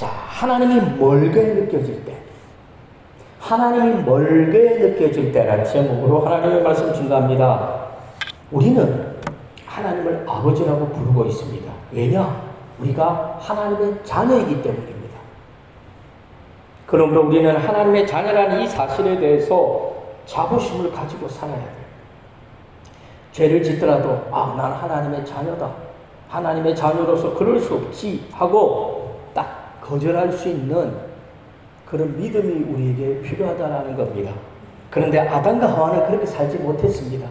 자, 하나님이 멀게 느껴질 때, 하나님이 멀게 느껴질 때라는 제목으로 하나님의 말씀 증가합니다. 우리는 하나님을 아버지라고 부르고 있습니다. 왜냐? 우리가 하나님의 자녀이기 때문입니다. 그러므로 우리는 하나님의 자녀라는 이 사실에 대해서 자부심을 가지고 살아야 돼요. 죄를 짓더라도, 아, 난 하나님의 자녀다. 하나님의 자녀로서 그럴 수 없지 하고 딱 거절할 수 있는 그런 믿음이 우리에게 필요하다는 겁니다. 그런데 아담과 하와는 그렇게 살지 못했습니다.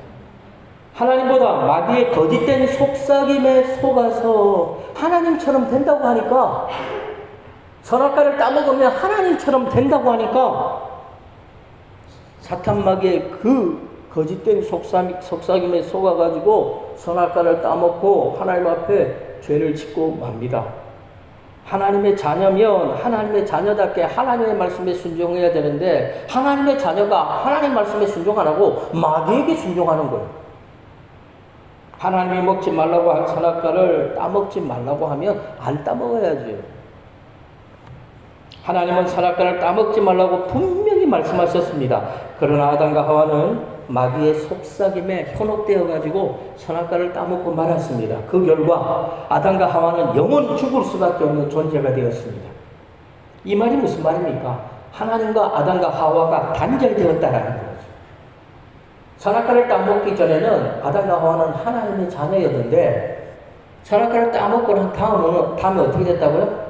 하나님보다 마귀의 거짓된 속삭임에 속아서 하나님처럼 된다고 하니까 선악과를 따먹으면 하나님처럼 된다고 하니까 사탄 마귀의 그 거짓된 속삭임에 속아가지고 선악과를 따먹고 하나님 앞에 죄를 짓고 맙니다. 하나님의 자녀면 하나님의 자녀답게 하나님의 말씀에 순종해야 되는데 하나님의 자녀가 하나님 말씀에 순종 안 하고 마귀에게 순종하는 거예요. 하나님이 먹지 말라고 한 선악과를 따먹지 말라고 하면 안 따먹어야죠. 하나님은 선악과를 따먹지 말라고 분명히 말씀하셨습니다. 그러나 아담과 하와는 마귀의 속삭임에 현혹되어 가지고 선악과를 따먹고 말았습니다. 그 결과 아담과 하와는 영원히 죽을 수밖에 없는 존재가 되었습니다. 이 말이 무슨 말입니까? 하나님과 아담과 하와가 단절되었다라는 거죠. 선악과를 따먹기 전에는 아담과 하와는 하나님의 자녀였는데 선악과를 따먹고 난 다음은 다음에 어떻게 됐다고요?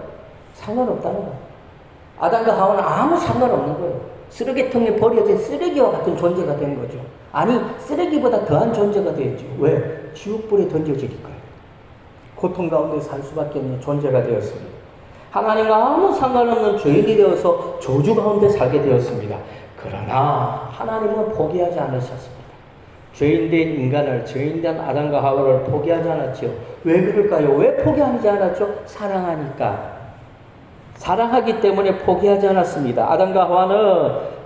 상관없다는 거예요. 아담과 하와는 아무 상관없는 거예요. 쓰레기통에 버려진 쓰레기와 같은 존재가 된 거죠. 아니, 쓰레기보다 더한 존재가 되었죠. 왜? 지옥불에 던져지니까요. 고통 가운데 살 수밖에 없는 존재가 되었습니다. 하나님과 아무 상관없는 죄인이 되어서 저주 가운데 살게 되었습니다. 그러나 하나님은 포기하지 않으셨습니다. 죄인된 인간을, 죄인된 아담과 하와를 포기하지 않았죠. 왜 그럴까요? 왜 포기하지 않았죠? 사랑하니까. 사랑하기 때문에 포기하지 않았습니다. 아담과 하와는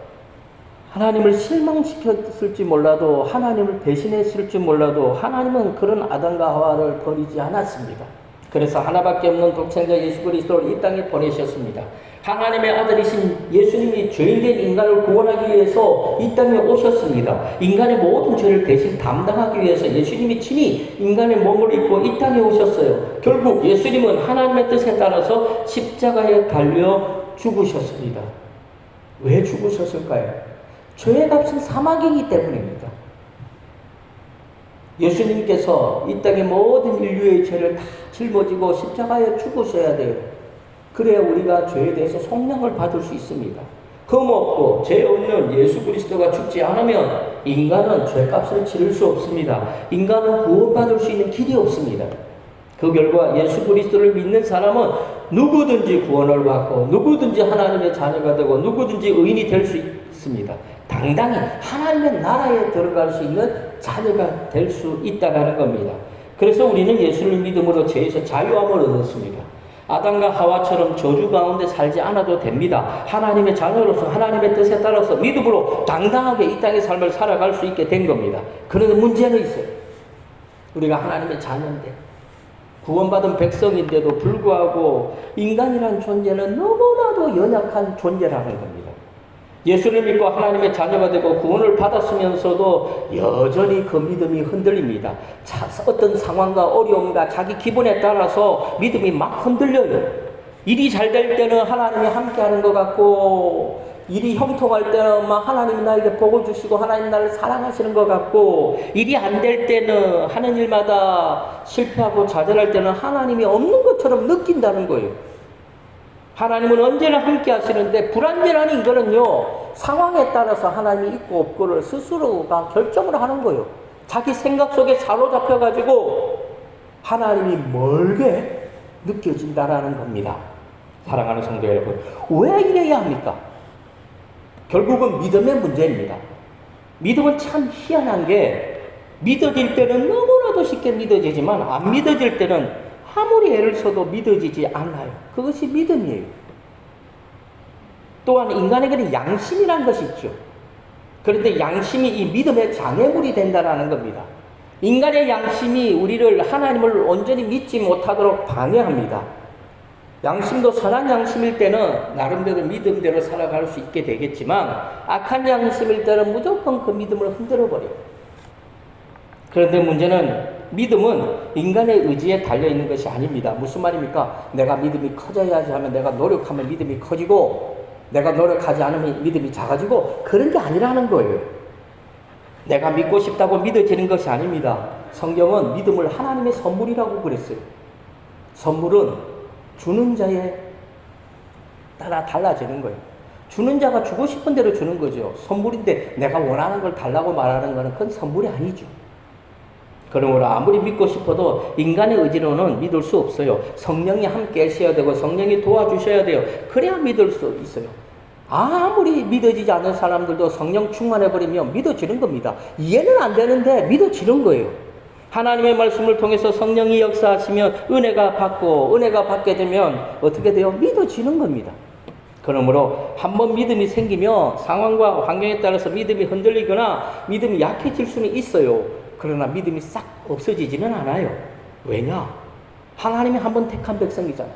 하나님을 실망시켰을지 몰라도 하나님을 배신했을지 몰라도 하나님은 그런 아담과 하와를 버리지 않았습니다. 그래서 하나밖에 없는 독생자 예수 그리스도를 이 땅에 보내셨습니다. 하나님의 아들이신 예수님이 죄인된 인간을 구원하기 위해서 이 땅에 오셨습니다. 인간의 모든 죄를 대신 담당하기 위해서 예수님이 친히 인간의 몸을 입고 이 땅에 오셨어요. 결국 예수님은 하나님의 뜻에 따라서 십자가에 달려 죽으셨습니다. 왜 죽으셨을까요? 죄의 값은 사막이기 때문입니다. 예수님께서 이 땅의 모든 인류의 죄를 다 짊어지고 십자가에 죽으셔야 돼요. 그래야 우리가 죄에 대해서 속량을 받을 수 있습니다. 흠 없고 죄 없는 예수 그리스도가 죽지 않으면 인간은 죄값을 치를 수 없습니다. 인간은 구원받을 수 있는 길이 없습니다. 그 결과 예수 그리스도를 믿는 사람은 누구든지 구원을 받고 누구든지 하나님의 자녀가 되고 누구든지 의인이 될 수 있습니다. 당당히 하나님의 나라에 들어갈 수 있는 자녀가 될 수 있다는 겁니다. 그래서 우리는 예수를 믿음으로 죄에서 자유함을 얻었습니다. 아담과 하와처럼 저주 가운데 살지 않아도 됩니다. 하나님의 자녀로서 하나님의 뜻에 따라서 믿음으로 당당하게 이 땅의 삶을 살아갈 수 있게 된 겁니다. 그런데 문제는 있어요. 우리가 하나님의 자녀인데 구원받은 백성인데도 불구하고 인간이란 존재는 너무나도 연약한 존재라는 겁니다. 예수를 믿고 하나님의 자녀가 되고 구원을 받았으면서도 여전히 그 믿음이 흔들립니다. 자, 어떤 상황과 어려움과 자기 기분에 따라서 믿음이 막 흔들려요. 일이 잘 될 때는 하나님이 함께 하는 것 같고, 일이 형통할 때는 막 하나님이 나에게 복을 주시고 하나님 나를 사랑하시는 것 같고, 일이 안 될 때는 하는 일마다 실패하고 좌절할 때는 하나님이 없는 것처럼 느낀다는 거예요. 하나님은 언제나 함께 하시는데 불완전한 인간은요 상황에 따라서 하나님이 있고 없고를 스스로가 결정을 하는 거예요. 자기 생각 속에 사로잡혀 가지고 하나님이 멀게 느껴진다라는 겁니다. 사랑하는 성도 여러분, 왜 이래야 합니까? 결국은 믿음의 문제입니다. 믿음은 참 희한한 게 믿어질 때는 너무나도 쉽게 믿어지지만 안 믿어질 때는 아무리 애를 써도 믿어지지 않아요. 그것이 믿음이에요. 또한 인간에게는 양심이란 것이 있죠. 그런데 양심이 이 믿음의 장애물이 된다는 겁니다. 인간의 양심이 우리를 하나님을 온전히 믿지 못하도록 방해합니다. 양심도 선한 양심일 때는 나름대로 믿음대로 살아갈 수 있게 되겠지만 악한 양심일 때는 무조건 그 믿음을 흔들어 버려요. 그런데 문제는 믿음은 인간의 의지에 달려 있는 것이 아닙니다. 무슨 말입니까? 내가 믿음이 커져야지 하면 내가 노력하면 믿음이 커지고 내가 노력하지 않으면 믿음이 작아지고 그런 게 아니라는 거예요. 내가 믿고 싶다고 믿어지는 것이 아닙니다. 성경은 믿음을 하나님의 선물이라고 그랬어요. 선물은 주는 자에 따라 달라지는 거예요. 주는 자가 주고 싶은 대로 주는 거죠. 선물인데 내가 원하는 걸 달라고 말하는 것은 그건 선물이 아니죠. 그러므로 아무리 믿고 싶어도 인간의 의지로는 믿을 수 없어요. 성령이 함께 하셔야 되고 성령이 도와주셔야 돼요. 그래야 믿을 수 있어요. 아무리 믿어지지 않는 사람들도 성령 충만해버리면 믿어지는 겁니다. 이해는 안 되는데 믿어지는 거예요. 하나님의 말씀을 통해서 성령이 역사하시면 은혜가 받고 은혜가 받게 되면 어떻게 돼요? 믿어지는 겁니다. 그러므로 한번 믿음이 생기면 상황과 환경에 따라서 믿음이 흔들리거나 믿음이 약해질 수는 있어요. 그러나 믿음이 싹 없어지지는 않아요. 왜냐? 하나님이 한 번 택한 백성이잖아요.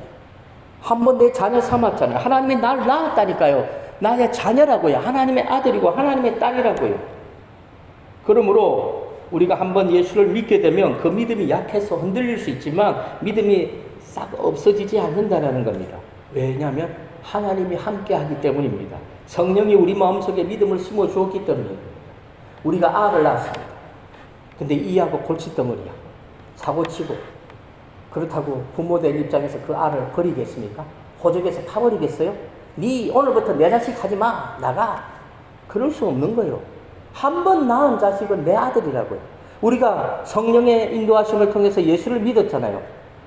한 번 내 자녀 삼았잖아요. 하나님이 날 낳았다니까요. 나의 자녀라고요. 하나님의 아들이고 하나님의 딸이라고요. 그러므로 우리가 한번 예수를 믿게 되면 그 믿음이 약해서 흔들릴 수 있지만 믿음이 싹 없어지지 않는다는 겁니다. 왜냐하면 하나님이 함께 하기 때문입니다. 성령이 우리 마음속에 믿음을 심어 주었기 때문입니다. 우리가 아를 낳았습니다. 근데 이하고 골칫덩어리야. 사고치고. 그렇다고 부모된 입장에서 그 알을 버리겠습니까? 호적에서 파버리겠어요? 네 오늘부터 내 자식 하지 마. 나가. 그럴 수 없는 거예요. 한 번 낳은 자식은 내 아들이라고요. 우리가 성령의 인도하심을 통해서 예수를 믿었잖아요.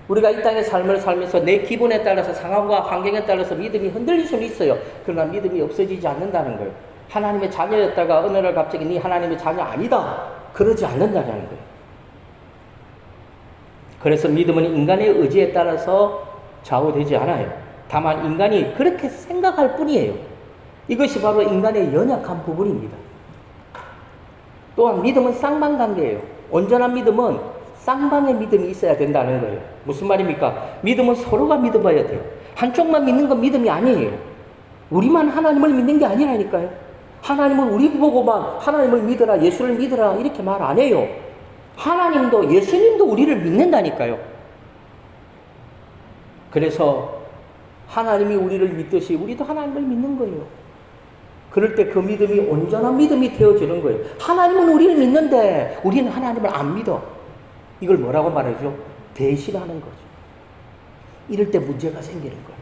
우리가 이 땅의 삶을 살면서 내 기분에 따라서 상황과 환경에 따라서 믿음이 흔들릴 수는 있어요. 그러나 믿음이 없어지지 않는다는 거예요. 하나님의 자녀였다가 어느 날 갑자기 네 하나님의 자녀 아니다. 그러지 않는다는 거예요. 그래서 믿음은 인간의 의지에 따라서 좌우되지 않아요. 다만 인간이 그렇게 생각할 뿐이에요. 이것이 바로 인간의 연약한 부분입니다. 또한 믿음은 쌍방관계예요. 온전한 믿음은 쌍방의 믿음이 있어야 된다는 거예요. 무슨 말입니까? 믿음은 서로가 믿어봐야 돼요. 한쪽만 믿는 건 믿음이 아니에요. 우리만 하나님을 믿는 게 아니라니까요. 하나님은 우리 보고만 하나님을 믿어라, 예수를 믿어라 이렇게 말 안 해요. 하나님도 예수님도 우리를 믿는다니까요. 그래서 하나님이 우리를 믿듯이 우리도 하나님을 믿는 거예요. 그럴 때 그 믿음이 온전한 믿음이 되어지는 거예요. 하나님은 우리를 믿는데 우리는 하나님을 안 믿어. 이걸 뭐라고 말하죠? 배신하는 거죠. 이럴 때 문제가 생기는 거예요.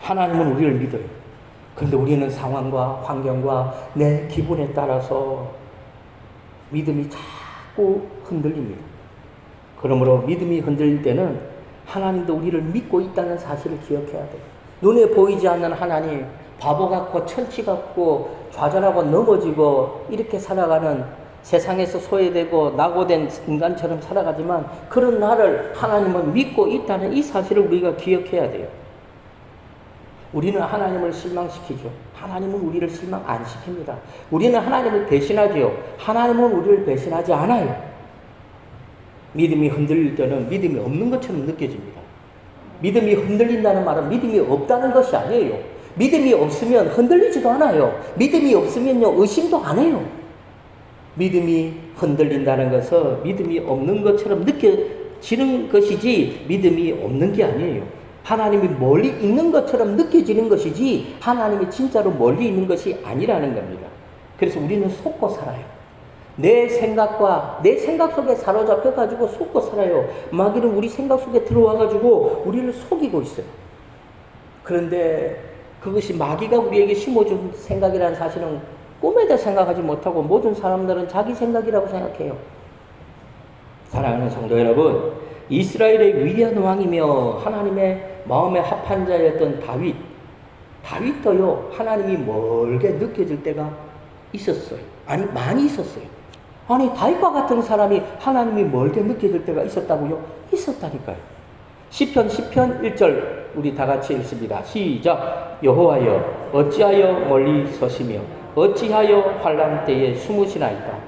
하나님은 우리를 믿어요. 그런데 우리는 상황과 환경과 내 기분에 따라서 믿음이 자꾸 흔들립니다. 그러므로 믿음이 흔들릴 때는 하나님도 우리를 믿고 있다는 사실을 기억해야 돼요. 눈에 보이지 않는 하나님, 바보 같고 천치 같고 좌절하고 넘어지고 이렇게 살아가는 세상에서 소외되고 낙오된 인간처럼 살아가지만 그런 나를 하나님은 믿고 있다는 이 사실을 우리가 기억해야 돼요. 우리는 하나님을 실망시키죠. 하나님은 우리를 실망 안 시킵니다. 우리는 하나님을 배신하지요. 하나님은 우리를 배신하지 않아요. 믿음이 흔들릴 때는 믿음이 없는 것처럼 느껴집니다. 믿음이 흔들린다는 말은 믿음이 없다는 것이 아니에요. 믿음이 없으면 흔들리지도 않아요. 믿음이 없으면요, 의심도 안 해요. 믿음이 흔들린다는 것은 믿음이 없는 것처럼 느껴지는 것이지 믿음이 없는 게 아니에요. 하나님이 멀리 있는 것처럼 느껴지는 것이지 하나님이 진짜로 멀리 있는 것이 아니라는 겁니다. 그래서 우리는 속고 살아요. 내 생각과 내 생각 속에 사로잡혀 가지고 속고 살아요. 마귀는 우리 생각 속에 들어와 가지고 우리를 속이고 있어요. 그런데 그것이 마귀가 우리에게 심어준 생각이라는 사실은 꿈에도 생각하지 못하고 모든 사람들은 자기 생각이라고 생각해요. 사랑하는 성도 여러분, 이스라엘의 위대한 왕이며 하나님의 마음에 합한 자였던 다윗, 다윗도요 하나님이 멀게 느껴질 때가 있었어요. 아니 많이 있었어요. 아니 다윗과 같은 사람이 하나님이 멀게 느껴질 때가 있었다고요? 있었다니까요. 시편 10편 1절 우리 다 같이 읽습니다. 시작. 여호와여 어찌하여 멀리 서시며 어찌하여 환란 때에 숨으시나이까?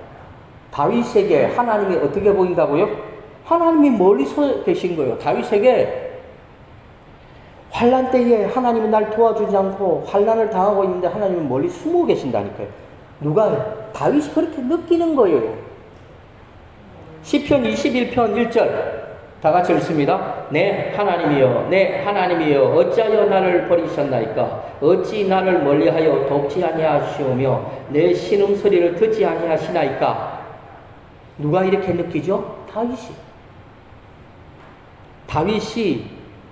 다윗에게 하나님이 어떻게 보인다고요? 하나님이 멀리 서 계신 거예요. 다윗에게 환란 때에 하나님은 날 도와주지 않고 환란을 당하고 있는데 하나님은 멀리 숨어 계신다니까요. 누가 다윗이 그렇게 느끼는 거예요. 시편 21편 1절 다 같이 읽습니다. 내 하나님이여 내 하나님이여 어찌하여 나를 버리셨나이까 어찌 나를 멀리하여 돕지 아니하시오며 내 신음 소리를 듣지 아니하시나이까 누가 이렇게 느끼죠? 다윗이 다윗이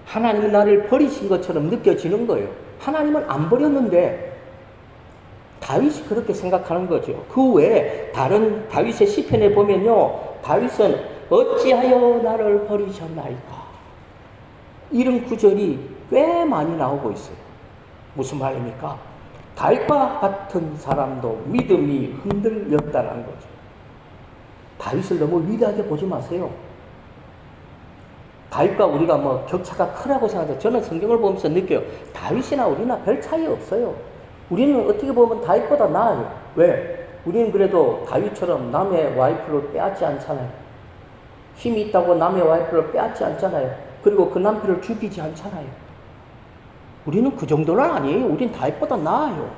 하나님은 나를 버리신 것처럼 느껴지는 거예요. 하나님은 안 버렸는데 다윗이 그렇게 생각하는 거죠. 그 외에 다른 다윗의 시편에 보면요. 다윗은 어찌하여 나를 버리셨나이까. 이런 구절이 꽤 많이 나오고 있어요. 무슨 말입니까? 다윗과 같은 사람도 믿음이 흔들렸다는 거죠. 다윗을 너무 위대하게 보지 마세요. 다윗과 우리가 뭐 격차가 크다고 생각해요. 저는 성경을 보면서 느껴요. 다윗이나 우리나 별 차이 없어요. 우리는 어떻게 보면 다윗보다 나아요. 왜? 우리는 그래도 다윗처럼 남의 와이프를 빼앗지 않잖아요. 힘이 있다고 남의 와이프를 빼앗지 않잖아요. 그리고 그 남편을 죽이지 않잖아요. 우리는 그 정도는 아니에요. 우리는 다윗보다 나아요.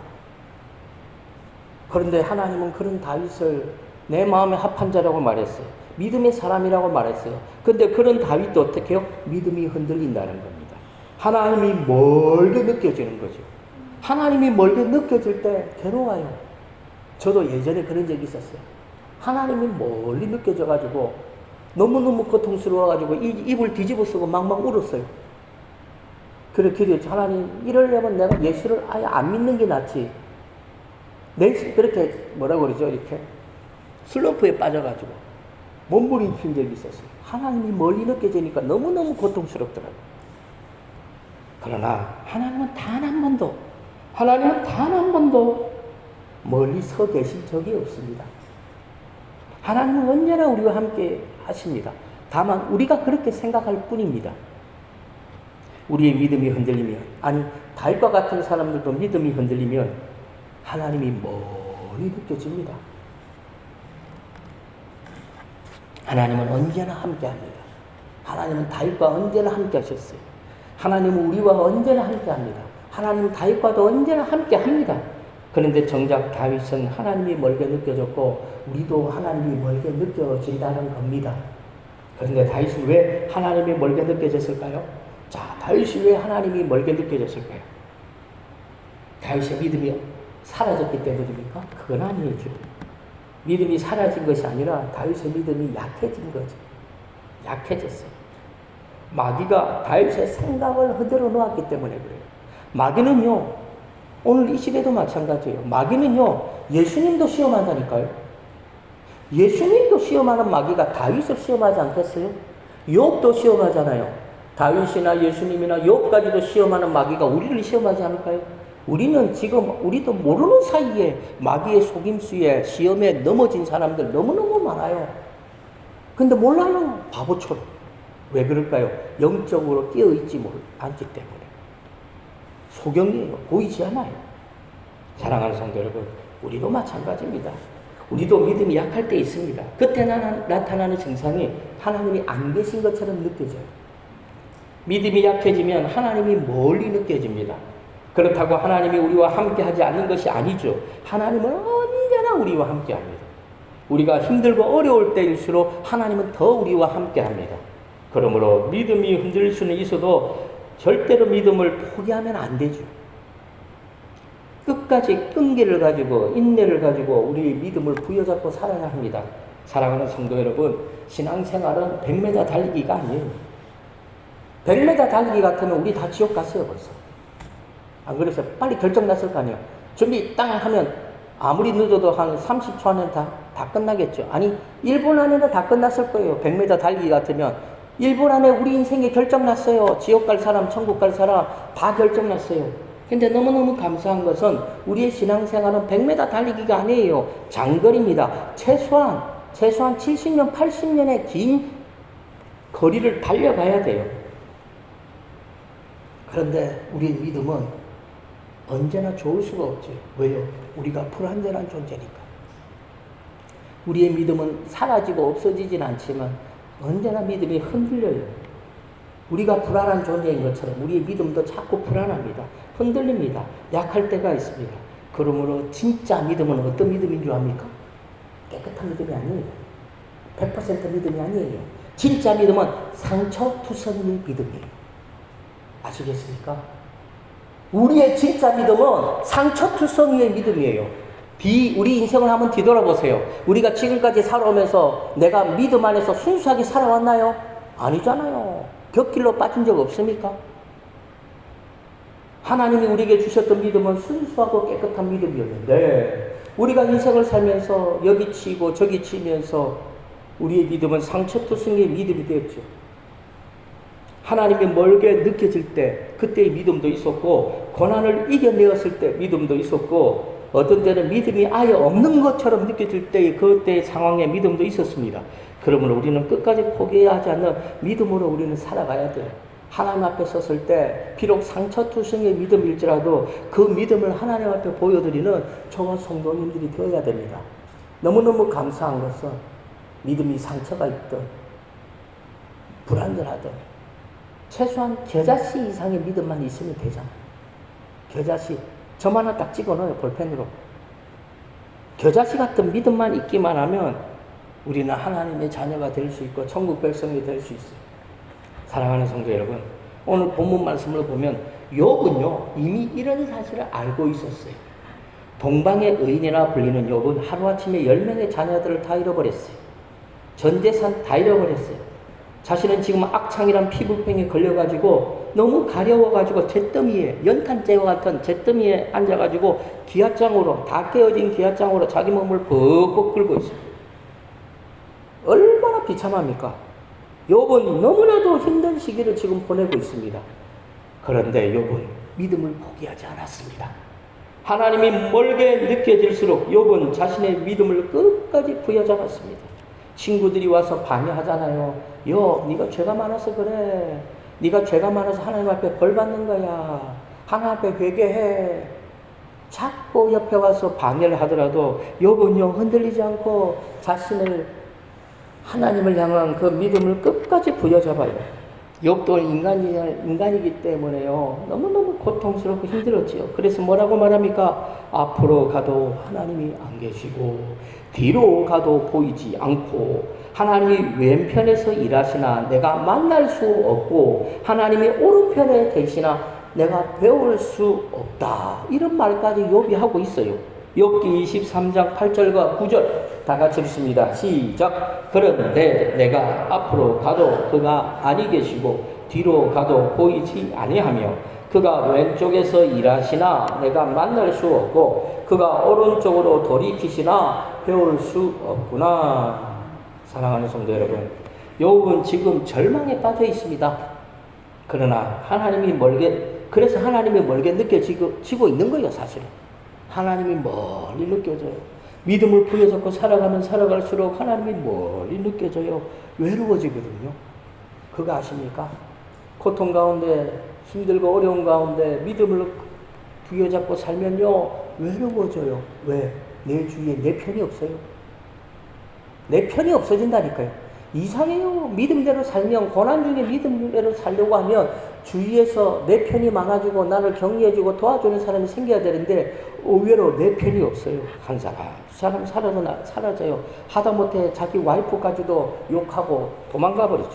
그런데 하나님은 그런 다윗을 내 마음에 합한 자라고 말했어요. 믿음의 사람이라고 말했어요. 근데 그런 다윗도 어떻게 해요? 믿음이 흔들린다는 겁니다. 하나님이 멀게 느껴지는 거죠. 하나님이 멀게 느껴질 때 괴로워요. 저도 예전에 그런 적이 있었어요. 하나님이 멀리 느껴져가지고 너무너무 고통스러워가지고 입을 뒤집어 쓰고 막막 울었어요. 그래 기도했지. 하나님, 이러려면 내가 예수를 아예 안 믿는 게 낫지. 내, 그렇게 뭐라고 그러죠? 이렇게. 슬럼프에 빠져가지고. 몸부림친 적이 있었어요. 하나님이 멀리 느껴지니까 너무너무 고통스럽더라고요. 그러나 하나님은 단 한 번도, 하나님은 단 한 번도 멀리 서 계신 적이 없습니다. 하나님은 언제나 우리와 함께 하십니다. 다만 우리가 그렇게 생각할 뿐입니다. 우리의 믿음이 흔들리면, 아니, 다윗과 같은 사람들도 믿음이 흔들리면 하나님이 멀리 느껴집니다. 하나님은 언제나 함께 합니다. 하나님은 다윗과 언제나 함께 하셨어요. 하나님은 우리와 언제나 함께 합니다. 하나님은 다윗과도 언제나 함께 합니다. 그런데 정작 다윗은 하나님이 멀게 느껴졌고 우리도 하나님이 멀게 느껴진다는 겁니다. 그런데 다윗은 왜 하나님이 멀게 느껴졌을까요? 자, 다윗이 왜 하나님이 멀게 느껴졌을까요? 다윗의 믿음이 사라졌기 때문입니까? 그건 아니죠. 믿음이 사라진 것이 아니라 다윗의 믿음이 약해진 거죠. 약해졌어요. 마귀가 다윗의 생각을 흔들어 놓았기 때문에 그래요. 마귀는요, 오늘 이 시대도 마찬가지예요. 마귀는요, 예수님도 시험한다니까요. 예수님도 시험하는 마귀가 다윗을 시험하지 않겠어요? 욥도 시험하잖아요. 다윗이나 예수님이나 욥까지도 시험하는 마귀가 우리를 시험하지 않을까요? 우리는 지금 우리도 모르는 사이에 마귀의 속임수에 시험에 넘어진 사람들 너무너무 많아요. 근데 몰라요. 바보처럼. 왜 그럴까요? 영적으로 깨어있지 않기 때문에. 소경이에요. 보이지 않아요. 사랑하는 성도 여러분, 우리도 마찬가지입니다. 우리도 믿음이 약할 때 있습니다. 그때 나타나는 증상이 하나님이 안 계신 것처럼 느껴져요. 믿음이 약해지면 하나님이 멀리 느껴집니다. 그렇다고 하나님이 우리와 함께 하지 않는 것이 아니죠. 하나님은 언제나 우리와 함께 합니다. 우리가 힘들고 어려울 때일수록 하나님은 더 우리와 함께 합니다. 그러므로 믿음이 흔들릴 수는 있어도 절대로 믿음을 포기하면 안 되죠. 끝까지 끈기를 가지고 인내를 가지고 우리 믿음을 부여잡고 살아야 합니다. 사랑하는 성도 여러분, 신앙생활은 100m 달리기가 아니에요. 100m 달리기 같으면 우리 다 지옥 갔어요, 벌써. 안 그래서 빨리 결정 났을 거 아니에요. 준비 땅 하면 아무리 늦어도 한 30초 안에 다, 다 끝나겠죠. 아니, 1분 안에는 다 끝났을 거예요. 100m 달리기 같으면 1분 안에 우리 인생이 결정났어요. 지옥 갈 사람, 천국 갈 사람 다 결정났어요. 근데 너무너무 감사한 것은 우리의 신앙생활은 100m 달리기가 아니에요. 장거리입니다. 최소한, 최소한 70년, 80년의 긴 거리를 달려가야 돼요. 그런데 우리의 믿음은 언제나 좋을 수가 없죠. 왜요? 우리가 불완전한 존재니까. 우리의 믿음은 사라지고 없어지진 않지만 언제나 믿음이 흔들려요. 우리가 불안한 존재인 것처럼 우리의 믿음도 자꾸 불안합니다. 흔들립니다. 약할 때가 있습니다. 그러므로 진짜 믿음은 어떤 믿음인 줄 압니까? 깨끗한 믿음이 아니에요. 100% 믿음이 아니에요. 진짜 믿음은 상처 투성이의 믿음이에요. 아시겠습니까? 우리의 진짜 믿음은 상처투성이의 믿음이에요. 비, 우리 인생을 한번 뒤돌아보세요. 우리가 지금까지 살아오면서 내가 믿음 안에서 순수하게 살아왔나요? 아니잖아요. 곁길로 빠진 적 없습니까? 하나님이 우리에게 주셨던 믿음은 순수하고 깨끗한 믿음이었는데, 우리가 인생을 살면서 여기 치고 저기 치면서 우리의 믿음은 상처투성이의 믿음이 되었죠. 하나님이 멀게 느껴질 때 그때의 믿음도 있었고 고난을 이겨내었을 때 믿음도 있었고 어떤 때는 믿음이 아예 없는 것처럼 느껴질 때의 그때의 상황에 믿음도 있었습니다. 그러므로 우리는 끝까지 포기하지 않는 믿음으로 우리는 살아가야 돼요. 하나님 앞에 섰을 때 비록 상처투성의 믿음일지라도 그 믿음을 하나님 앞에 보여드리는 저와 성도님들이 되어야 됩니다. 너무너무 감사한 것은 믿음이 상처가 있든 불안전하든 최소한 겨자씨 이상의 믿음만 있으면 되잖아요. 겨자씨. 점 하나 딱 찍어 넣어요, 볼펜으로. 겨자씨 같은 믿음만 있기만 하면 우리는 하나님의 자녀가 될 수 있고 천국 백성이 될 수 있어요. 사랑하는 성도 여러분, 오늘 본문 말씀을 보면 욥은요 이미 이런 사실을 알고 있었어요. 동방의 의인이라 불리는 욥은 하루아침에 열 명의 자녀들을 다 잃어버렸어요. 전 재산 다 잃어버렸어요. 자신은 지금 악창이란 피부병에 걸려가지고 너무 가려워가지고 잿더미에 연탄재와 같은 잿더미에 앉아가지고 기아장으로 다 깨어진 기아장으로 자기 몸을 벅벅 긁고 있습니다. 얼마나 비참합니까? 욥은 너무나도 힘든 시기를 지금 보내고 있습니다. 그런데 욥은 믿음을 포기하지 않았습니다. 하나님이 멀게 느껴질수록 욥은 자신의 믿음을 끝까지 부여잡았습니다. 친구들이 와서 방해하잖아요. 요, 네가 죄가 많아서 그래. 네가 죄가 많아서 하나님 앞에 벌 받는 거야. 하나님 앞에 회개해. 자꾸 옆에 와서 방해를 하더라도 욥은요 흔들리지 않고 자신을 하나님을 향한 그 믿음을 끝까지 부여잡아요. 욥도 인간이, 인간이기 때문에요. 너무너무 고통스럽고 힘들었지요. 그래서 뭐라고 말합니까? 앞으로 가도 하나님이 안 계시고, 뒤로 가도 보이지 않고, 하나님이 왼편에서 일하시나 내가 만날 수 없고, 하나님이 오른편에 계시나 내가 배울 수 없다. 이런 말까지 욥이 하고 있어요. 욥기 23장 8절과 9절 다 같이 읽습니다. 시작. 그런데 내가 앞으로 가도 그가 아니 계시고 뒤로 가도 보이지 아니하며 그가 왼쪽에서 일하시나 내가 만날 수 없고 그가 오른쪽으로 돌이키시나 배울 수 없구나. 사랑하는 성도 여러분, 욥은 지금 절망에 빠져 있습니다. 그러나 하나님이 멀게 그래서 하나님이 멀게 느껴지고 지고 있는 거예요, 사실은. 하나님이 멀리 느껴져요. 믿음을 부여잡고 살아가면 살아갈수록 하나님이 멀리 느껴져요. 외로워지거든요. 그거 아십니까? 고통 가운데, 힘들고 어려운 가운데 믿음을 부여잡고 살면요, 외로워져요. 왜? 내 주위에 내 편이 없어요. 내 편이 없어진다니까요. 이상해요. 믿음대로 살면, 고난 중에 믿음대로 살려고 하면 주위에서 내 편이 많아지고 나를 격려해주고 도와주는 사람이 생겨야 되는데 의외로 내 편이 없어요. 한 사람, 두 사람 사라져, 사라져요. 하다못해 자기 와이프까지도 욕하고 도망가 버리죠.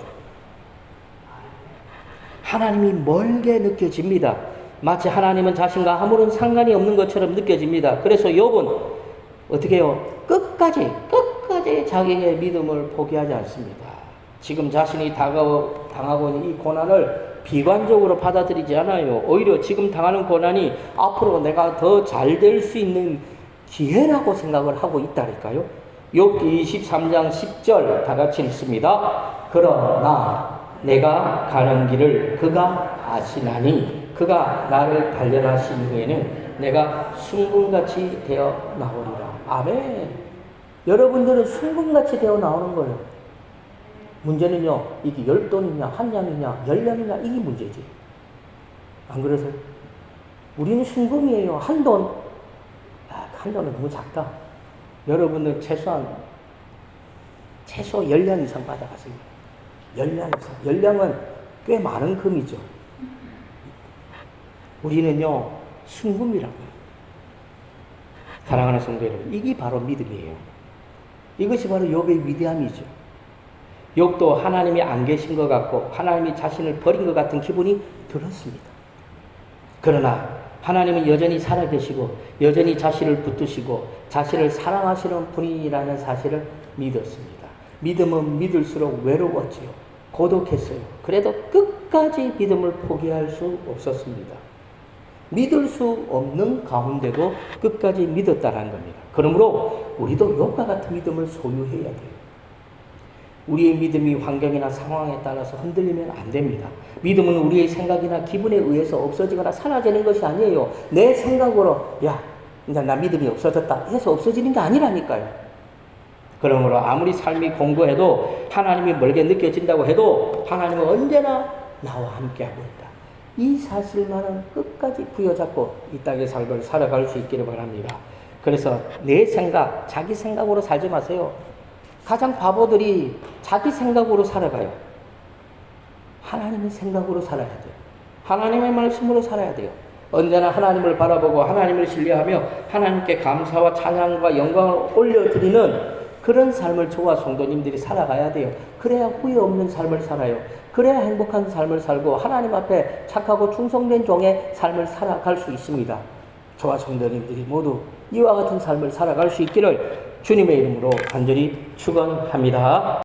하나님이 멀게 느껴집니다. 마치 하나님은 자신과 아무런 상관이 없는 것처럼 느껴집니다. 그래서 욥은 어떻게 해요? 끝까지, 끝까지 자기의 믿음을 포기하지 않습니다. 지금 자신이 다가오, 당하고 있는 이 고난을 비관적으로 받아들이지 않아요. 오히려 지금 당하는 고난이 앞으로 내가 더 잘 될 수 있는 기회라고 생각을 하고 있다니까요. 욥기 23장 10절 다 같이 읽습니다. 그러나 내가 가는 길을 그가 아시나니 그가 나를 단련하신 후에는 내가 순금같이 되어 나오리라. 아멘. 여러분들은 순금같이 되어 나오는 거예요. 문제는요, 이게 열 돈이냐, 한 양이냐, 열 양이냐, 이게 문제지. 안 그러세요? 우리는 순금이에요. 한 돈. 야, 한 돈은 너무 작다. 여러분은 최소한, 최소 열양 이상 받아가세요. 열량에서. 열량은 꽤 많은 금이죠. 우리는요, 순금이라고요. 사랑하는 성도 여러분, 이게 바로 믿음이에요. 이것이 바로 욥의 위대함이죠. 욥도 하나님이 안 계신 것 같고 하나님이 자신을 버린 것 같은 기분이 들었습니다. 그러나 하나님은 여전히 살아계시고 여전히 자신을 붙드시고 자신을 사랑하시는 분이라는 사실을 믿었습니다. 믿음은 믿을수록 외로웠지요. 고독했어요. 그래도 끝까지 믿음을 포기할 수 없었습니다. 믿을 수 없는 가운데도 끝까지 믿었다는 겁니다. 그러므로 우리도 욥과 같은 믿음을 소유해야 돼요. 우리의 믿음이 환경이나 상황에 따라서 흔들리면 안 됩니다. 믿음은 우리의 생각이나 기분에 의해서 없어지거나 사라지는 것이 아니에요. 내 생각으로, 야, 이제 나 믿음이 없어졌다 해서 없어지는 게 아니라니까요. 그러므로 아무리 삶이 공고해도 하나님이 멀게 느껴진다고 해도 하나님은 언제나 나와 함께하고 있다. 이 사실만은 끝까지 부여잡고 이 땅의 삶을 살아갈 수 있기를 바랍니다. 그래서 내 생각, 자기 생각으로 살지 마세요. 가장 바보들이 자기 생각으로 살아가요. 하나님의 생각으로 살아야 돼요. 하나님의 말씀으로 살아야 돼요. 언제나 하나님을 바라보고 하나님을 신뢰하며 하나님께 감사와 찬양과 영광을 올려드리는 그런 삶을 저와 성도님들이 살아가야 돼요. 그래야 후회 없는 삶을 살아요. 그래야 행복한 삶을 살고 하나님 앞에 착하고 충성된 종의 삶을 살아갈 수 있습니다. 저와 성도님들이 모두 이와 같은 삶을 살아갈 수 있기를 주님의 이름으로 간절히 축원합니다.